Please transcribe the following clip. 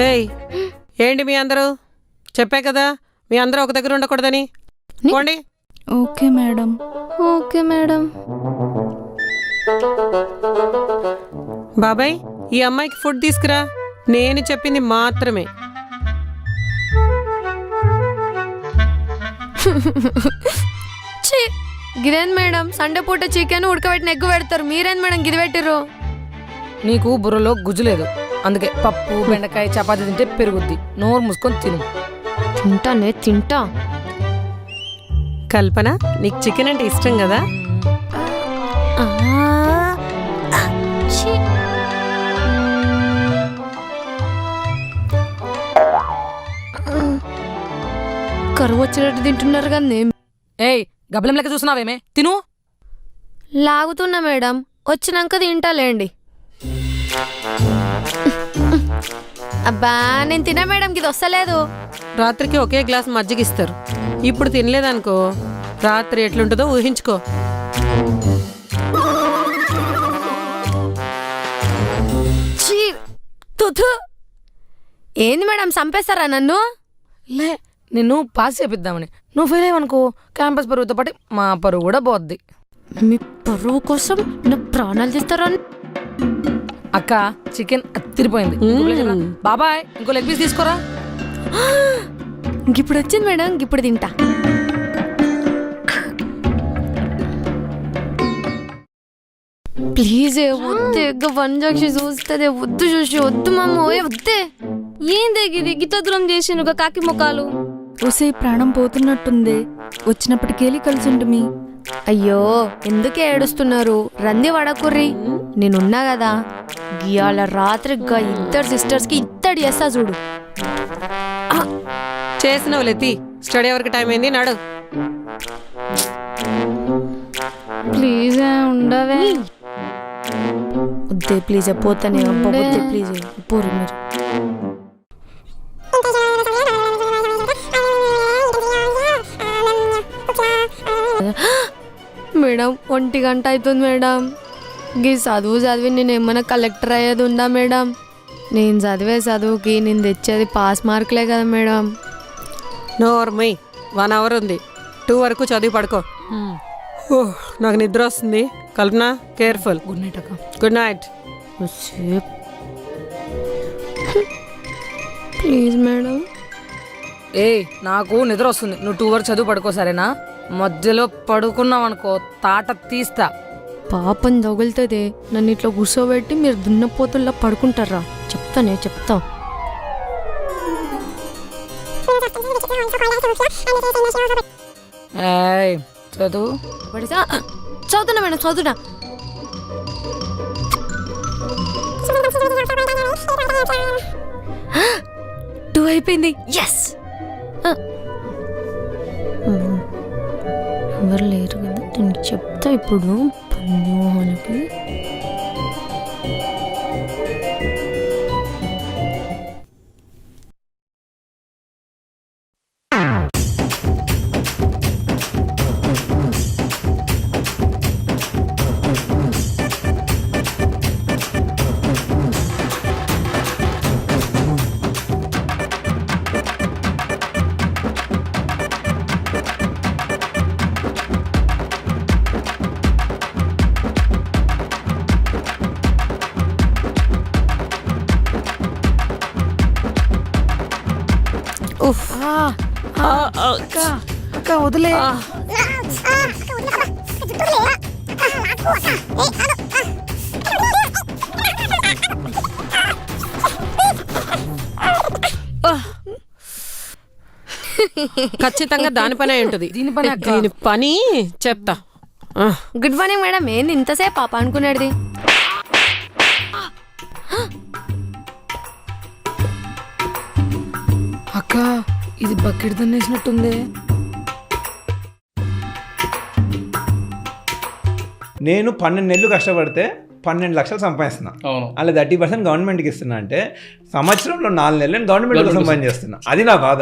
ఏయ్ ఏంటి మీ అందరూ? చెప్పే కదా మీ అందరూ ఒక దగ్గర ఉండకూడదని. పోండి. Okay madam. Okay madam. బాబాయ్ ఈ అమ్మాయికి ఫుడ్ తీసుకురా. నేను చెప్పింది మాత్రమే. గిదేంది మేడం? సండే పూట చికెన్ ఉడకబెట్టిన ఎగ్గు పెడతారు. మీరేంది మేడం గిది పెట్టిర్రు? నీకు బుర్రలో గుజ్జు లేదు. అందుకే పప్పు బెండకాయ చపాతీ తింటే పెరుగుద్ది. నోరు మూసుకొని తిను. తింటానే తింటా. కల్పన నీకు చికెన్ అంటే ఇష్టం కదా. కరువు వచ్చినట్టు తింటున్నారు కదా ఏయ్ గబ్బలం లెక్క చూస్తున్నావేమే? తిను. లాగుతున్నా మేడం. వచ్చినాక తింటాలేండి. అబ్బా నేను తినా మేడం ఇది వస్తలేదు. రాత్రికి ఒకే గ్లాస్ మజ్జిగ ఇస్తారు ఇప్పుడు తినలేదనుకో రాత్రి ఎట్లుంటుందో ఊహించుకో. ఏంది మేడం చంపేస్తారా నన్ను? లే నిన్ను పాస్ చేపిద్దామని. నువ్వు ఫెయిల్ అయ్యవనుకో క్యాంపస్ పరుగుతో పాటు మా పరువు కూడా పోద్ది. మీ పరువు కోసం నా ప్రాణాలు తీస్తారా? అక్క చికెన్ అత్తిరిపోయింది? బాబాయ్ ఇంకో లెగ్ పీస్ తీసుకోరా. ఇప్పుడు వచ్చింది మేడం ఇప్పుడు తింటా. ప్లీజ్ వద్దు వంజాక్షి చూస్తుంది వద్దు చూసి వద్దు మమ్మ ఏ వద్దే. ఏందే గిది గిట్ల దూరం చేసిండు కాకి ముఖాలు. ఒసే ప్రాణం పోతున్నట్టుంది. వచ్చినప్పటికేలి కలిసి ఉంటుమి అయ్యో ఎందుకే ఏడుస్తున్నారు? రంది వడకుర్రి. నేనున్నా కదా. గియాల రాత్రి గా ఇద్దరు సిస్టర్స్కి ఇత్తడి చేస్తా చూడు. చేసిన వాళ్ళెత్తి స్టడీ వరకు టైం అయింది నాడు. ప్లీజ్ ఉండవే. వద్దే ప్లీజ్ పోతానే అబ్బా వద్దే ప్లీజ్ పోరు మీరు. మేడం ఒంటి గంట అవుతుంది మేడం. గీ చదువు చదివి నేను ఏమైనా కలెక్టర్ అయ్యేది ఉందా మేడం? నేను చదివే చదువుకి నేను తెచ్చేది పాస్ మార్కులే కదా మేడం. నోర్మై వన్ అవర్ ఉంది. టూ వరకు చదివి పడుకో. ఓహ్, నాకు నిద్ర వస్తుంది. కల్పన కేర్ఫుల్ గుడ్ నైట్ అక్క. Good night. Please madam. ఏయ్ నాకు నిద్ర వస్తుంది. నువ్వు టూ వరకు చదువు పడుకో సరేనా? మధ్యలో పడుకున్నావు అనుకో తాట తీస్తా. పాపం తగులుతుంది. నన్ను ఇట్లా కూర్చోబెట్టి మీరు దున్నపోతుల్లా పడుకుంటారా చెప్తానే చెప్తా. ఏయ్ చదువు. మేడం చదువునా టూ అయిపోయింది. ఎస్ ఎవరు లేరు. కదా? నేను చెప్తా ఇప్పుడు. పందిమోహన్కి ఉఫ్ అక్క వదిలే. ఖచ్చితంగా దాని పనే ఉంటుంది. దీని పని. దీని పని చెప్తా. గుడ్ మార్నింగ్ మేడం ఏంది ఇంతసేపు? పాప అనుకునేది అక్క ఇది బకెట్ తన్నేసినట్టుంది నేను పన్నెండు నెలలు కష్టపడితే పన్నెండు లక్షలు సంపాదిస్తున్నా. అవును. అలా థర్టీ పర్సెంట్ గవర్నమెంట్కి ఇస్తున్నా అంటే సంవత్సరంలో నాలుగు నెలలు నేను గవర్నమెంట్ సంపాదించేస్తున్నా అది నా బాధ.